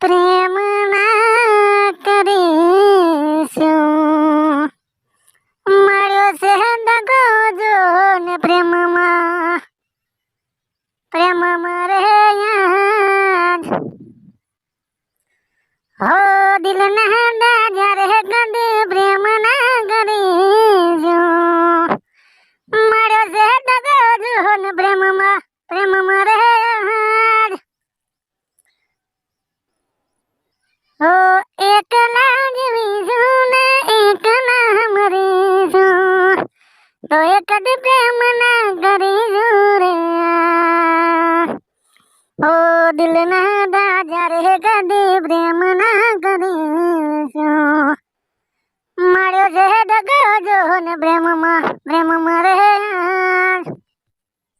પ્રેમ ના કરીશું. મળ્યો છે દગો જો ને પ્રેમમાં. પ્રેમમાં રહે યાદ. હો દિલ ના तो एकड़ प्रेम न करी हो दिल ना दाजा रे कदी प्रेम ना करी मारो जे दगो जोन प्रेम मा प्रेम मा रे।